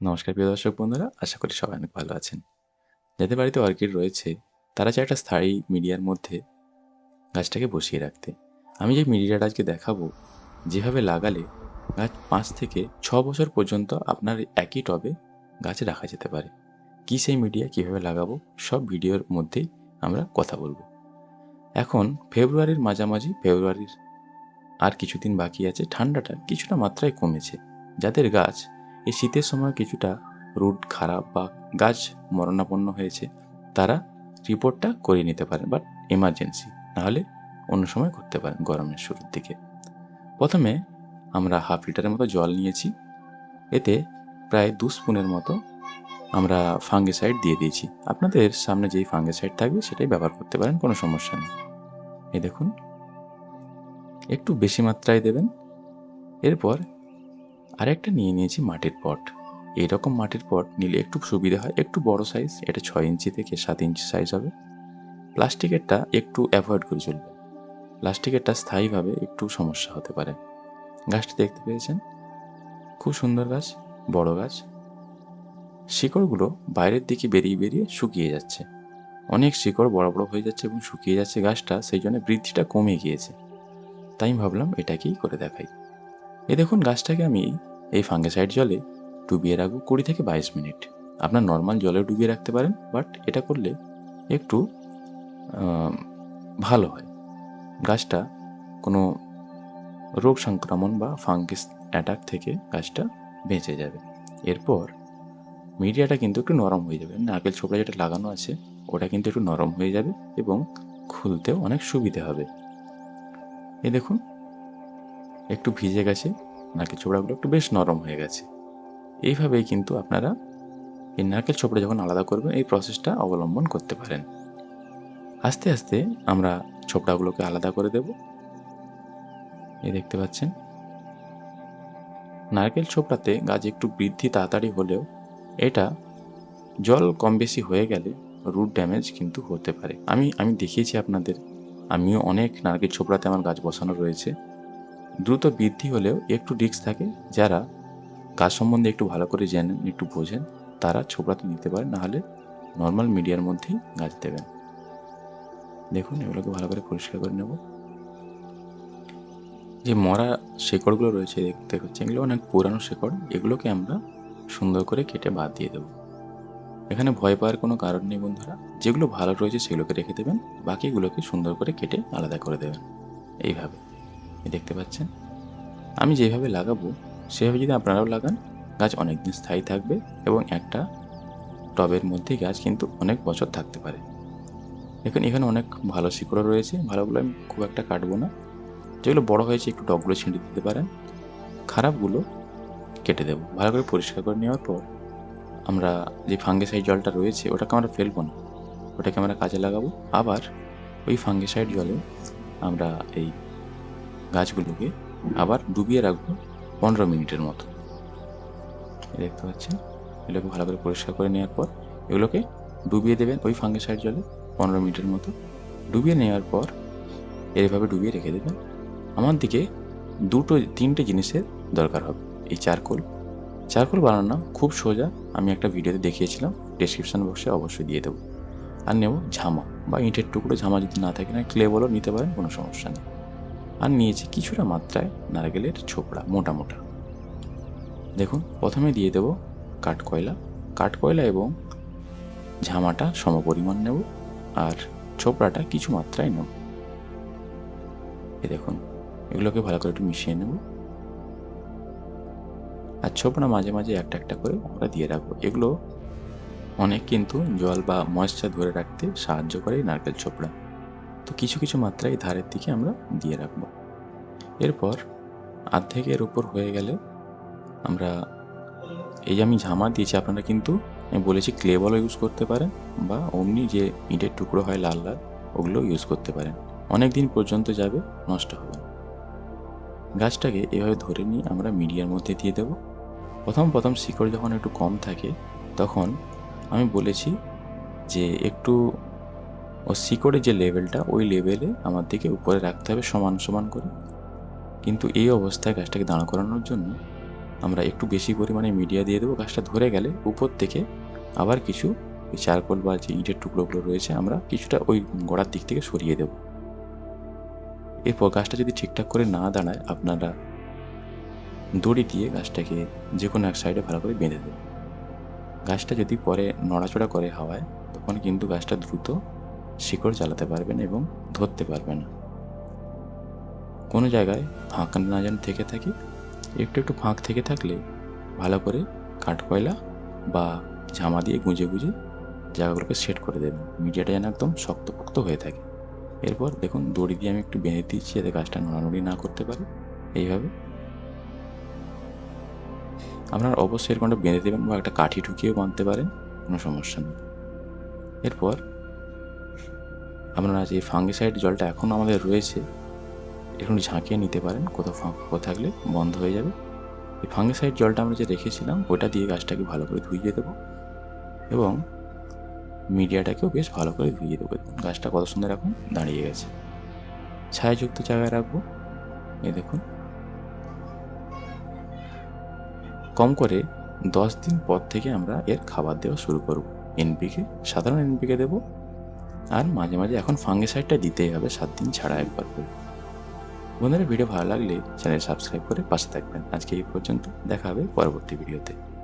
নমস্কার প্রিয় দর্শক বন্ধুরা, আশা করি সবাই অনেক ভালো আছেন। যাদের বাড়িতে অর্কিড রয়েছে, তারা চায় একটা স্থায়ী মিডিয়ার মধ্যে গাছটাকে বসিয়ে রাখতে। আমি যে মিডিয়াটা আজকে দেখাবো, যেভাবে লাগালে গাছ পাঁচ থেকে ছ বছর পর্যন্ত আপনার একই টবে গাছ রাখা যেতে পারে। কী সেই মিডিয়া, কীভাবে লাগাবো, সব ভিডিওর মধ্যেই আমরা কথা বলব। এখন ফেব্রুয়ারির মাঝামাঝি, ফেব্রুয়ারির আর কিছুদিন বাকি আছে, ঠান্ডাটা কিছুটা মাত্রায় কমেছে। যাদের গাছ এই শীতের সময় কিছুটা রুট খারাপ বা গাছ মরণাপন্ন হয়েছে, তারা রিপোর্টটা করিয়ে নিতে পারেন বাট এমার্জেন্সি নাহলে অন্য সময় করতে পারেন গরমের শুরুর দিকে। প্রথমে আমরা হাফ লিটারের মতো জল নিয়েছি, এতে প্রায় দু স্পুনের মতো আমরা ফাঙ্গিসাইড দিয়ে দিয়েছি। আপনাদের সামনে যেই ফাঙ্গিসাইড থাকবে সেটাই ব্যবহার করতে পারেন, কোনো সমস্যা নেই। এই দেখুন, একটু বেশি মাত্রায় দেবেন, এরপর আরেকটা নিয়ে নিয়েছি মাটির পট। এইরকম মাটির পট নিলে একটু সুবিধা হয়, একটু বড় সাইজ এটা ছয় ইঞ্চি থেকে সাত ইঞ্চি সাইজ হবে। প্লাস্টিকেরটা একটু অ্যাভয়েড করে চলবে। প্লাস্টিকেরটা স্থায়ীভাবে একটু সমস্যা হতে পারে। গাছটা দেখতে পেয়েছেন? খুব সুন্দর গাছ, বড় গাছ। শিকড়গুলো বাইরের দিকে বেরিয়ে বেরিয়ে শুকিয়ে যাচ্ছে। অনেক শিকড় বড় বড় হয়ে যাচ্ছে এবং শুকিয়ে যাচ্ছে গাছটা, সেই জন্য বৃদ্ধিটা কমে গিয়েছে। তাই ভাবলাম এটাকেই করে দেখাই। এ দেখুন গাছটাকে আমি এই ফাঙ্গিসাইড জলে ডুবিয়ে রাখব কুড়ি থেকে বাইশ মিনিট। আপনার নর্মাল জলে ডুবিয়ে রাখতে পারেন, বাট এটা করলে একটু ভালো হয়। গাছটা কোনো রোগ সংক্রমণ বা ফাঙ্গিস অ্যাটাক থেকে গাছটা বেঁচে যাবে। এরপর মিডিয়াটা কিন্তু একটু নরম হয়ে যাবে। নারকেল ছোপড়া যেটা লাগানো আছে, ওটা কিন্তু একটু নরম হয়ে যাবে এবং খুলতেও অনেক সুবিধে হবে। এ দেখুন, একটু ভিজে গেছে। নারকেল ছোবড়াগুলো একটু বেশ নরম হয়ে গেছে। এইভাবেই কিন্তু আপনারা এই নারকেল ছোবড়া যখন আলাদা করবেন, এই প্রসেসটা অবলম্বন করতে পারেন। আস্তে আস্তে আমরা ছোবড়াগুলোকে আলাদা করে দেব। এই দেখতে পাচ্ছেন? নারকেল ছোবড়াতে গাছ একটু বৃদ্ধি তাড়াতাড়ি হলেও এটা জল কম বেশি হয়ে গেলে রুট ড্যামেজ কিন্তু হতে পারে। আমি আমি দেখিয়েছি আপনাদের। আমিও অনেক নারকেল ছোবড়াতে আমার গাছ বসানো রয়েছে। দ্রুত বৃদ্ধি হলেও একটু রিস্ক থাকে। যারা গাছ সম্বন্ধে একটু ভালো করে জানেন, একটু বোঝেন, তারা ছোবড়াতে নিতে পারেন নাহলে নর্মাল মিডিয়ার মধ্যেই গাছ দেবেন। দেখুন, এগুলোকে ভালো করে পরিষ্কার করে নেব। যে মরা শেকড়গুলো রয়েছে, দেখতে হচ্ছে এগুলো অনেক পুরানো শেকড়। এগুলোকে আমরা সুন্দর করে কেটে বাদ দিয়ে দেবো। এখানে ভয় পাওয়ার কোনো কারণ নেই, বন্ধুরা। যেগুলো ভালো রয়েছে, সেগুলোকে রেখে দেবেন। বাকিগুলোকে সুন্দর করে কেটে আলাদা করে দেবেন। এইভাবে। এই দেখতে পাচ্ছেন। আমি যেভাবে লাগাবো, সেভাবে যদি আপনারাও লাগান, গাছ অনেক দিন স্থায়ী থাকবে এবং একটা টবের মধ্যে গাছ কিন্তু অনেক বছর থাকতে পারে। দেখুন, এখানে অনেক ভালো শিকড়ও রয়েছে। ভালোগুলো আমি খুব একটা কাটবো না। যেগুলো বড় হয়েছে, একটু ডগগুলো ছিঁড়ে দিতে পারেন। খারাপগুলো কেটে দেবো। ভালো করে পরিষ্কার করে নেওয়ার পর আমরা যে ফাঙ্গিসাইড জলটা রয়েছে, ওটাকে আমরা ফেলব না। ওটাকে আমরা কাজে লাগাবো। আবার ওই ফাঙ্গিসাইড জলে আমরা এই গাছগুলোকে আবার ডুবিয়ে রাখব পনেরো মিনিটের মতো। দেখতে পাচ্ছেন? এগুলোকে ভালো করে পরিষ্কার করে নেওয়ার পর এগুলোকে ডুবিয়ে দেবেন ওই ফাঙ্গিসাইড জলে পনেরো মিনিটের মতো। ডুবিয়ে নেওয়ার পর এইভাবে ডুবিয়ে রেখে দেবেন। আমার দিকে দুটো, তিনটে জিনিসের দরকার হবে। এই চারকোল। চারকোল বানানো খুব সোজা। আমি একটা ভিডিওতে দেখিয়েছিলাম। ডেসক্রিপশন বক্সে অবশ্যই দিয়ে দেবো। আর নেব ঝামা বা ইঁটের টুকরো ঝামা যদি না থাকে না ক্লে বলো নিতে পারেন, কোনো সমস্যা নেই। আর নিয়েছি কিছুটা মাত্রায় নারকেলের ছোকরা মোটা মোটা। দেখুন, প্রথমে দিয়ে দেব কাঠকয়লা কাঠকয়লা এবং ঝামাটা সমপরিমাণ নেব আর ছোপড়াটা কিছু মাত্রায় নেব। এ দেখুন, এগুলোকে ভালো করে একটু মিশিয়ে নেব। আর ছোপড়া মাঝে মাঝে একটা একটা করে আমরা দিয়ে রাখব। এগুলো অনেক কিন্তু জল বা ময়েশ্চার ধরে রাখতে সাহায্য করে নারকেল ছোপড়া। তো কিছু কিছু মাত্রায় ধারের দিকে আমরা দিয়ে রাখব। এরপর আর্ধেকের উপর হয়ে গেলে আমরা এই যে আমি ঝামা দিয়েছি, আপনারা কিন্তু আমি বলেছি ক্লে বলও ইউজ করতে পারেন বা অমনি যে ইটের টুকরো হয় লাল লাল ওগুলো ইউজ করতে পারেন। অনেক দিন পর্যন্ত যাবে, নষ্ট হবে গাছটাকে এভাবে ধরে নিয়ে আমরা মিডিয়ার মধ্যে দিয়ে দেব। প্রথম প্রথম শিকড় যখন একটু কম থাকে, তখন আমি বলেছি যে একটু ও শিকড়ের যে লেভেলটা ওই লেভেলে আমার দিকে উপরে রাখতে হবে সমান সমান করে। কিন্তু এই অবস্থায় গাছটাকে দাঁড় করানোর জন্য আমরা একটু বেশি পরিমাণে মিডিয়া দিয়ে দেবো। গাছটা ধরে গেলে উপর থেকে আবার কিছু চারকোল বা যে ইটের টুকরোগুলো রয়েছে, আমরা কিছুটা ওই গোড়ার দিক থেকে সরিয়ে দেব। এরপর গাছটা যদি ঠিকঠাক করে না দাঁড়ায়, আপনারা দড়ি দিয়ে গাছটাকে যে কোনো এক সাইডে ভালো করে বেঁধে দেবেন। গাছটা যদি পরে নড়াচড়া করে হাওয়ায়, তখন কিন্তু গাছটা দ্রুত শিকড় চালাতে পারবেন এবং ধরতে পারবেন কোনো জায়গায় ফাঁক না যেন থেকে থাকে, একটু একটু ফাঁক থেকে থাকলে ভালো করে কাঠকয়লা বা ঝামা দিয়ে গুঁজে গুঁজে জায়গাগুলোকে সেট করে দেবেন। মিডিয়াটা যেন একদম শক্তপোক্ত হয়ে থাকে। এরপর দেখুন, দড়ি দিয়ে আমি একটু বেঁধে দিচ্ছি যাতে গাছটা নড়ানড়ি না করতে পারে। এইভাবে। আপনারা অবশ্যই এরকমটা বেঁধে দেবেন বা একটা কাঠি ঢুকিয়েও বাঁধতে পারেন, কোনো সমস্যা নেই। এরপর আপনারা যে ফাঙ্গিসাইড জলটা এখনও আমাদের রয়েছে একটু ঝাঁকিয়ে নিতে পারেন। কোথাও ফাঁকা থাকলে বন্ধ হয়ে যাবে। এই ফাঙ্গিসাইড জলটা আমরা যে রেখেছিলাম, ওটা দিয়ে গাছটাকে ভালো করে ধুইয়ে দেবো এবং মিডিয়াটাকেও বেশ ভালো করে ধুইয়ে দেবো। গাছটা কত সুন্দর এখন দাঁড়িয়ে গেছে। ছায়াযুক্ত জায়গায় রাখব। এই দেখুন। কম করে দশ দিন পর থেকে আমরা এর খাবার দেওয়া শুরু করব। এনপিকে সাধারণ এনপিকে দেবো। আর মাঝে মাঝে এখন ফাঙ্গিসাইডটা দিতেই হবে, সাত দিন ছাড়া একবার করে। বন্ধুরা, ভিডিও ভালো লাগলে চ্যানেল সাবস্ক্রাইব করে পাশে থাকবেন। আজকে এই পর্যন্ত, দেখা হবে পরবর্তী ভিডিওতে।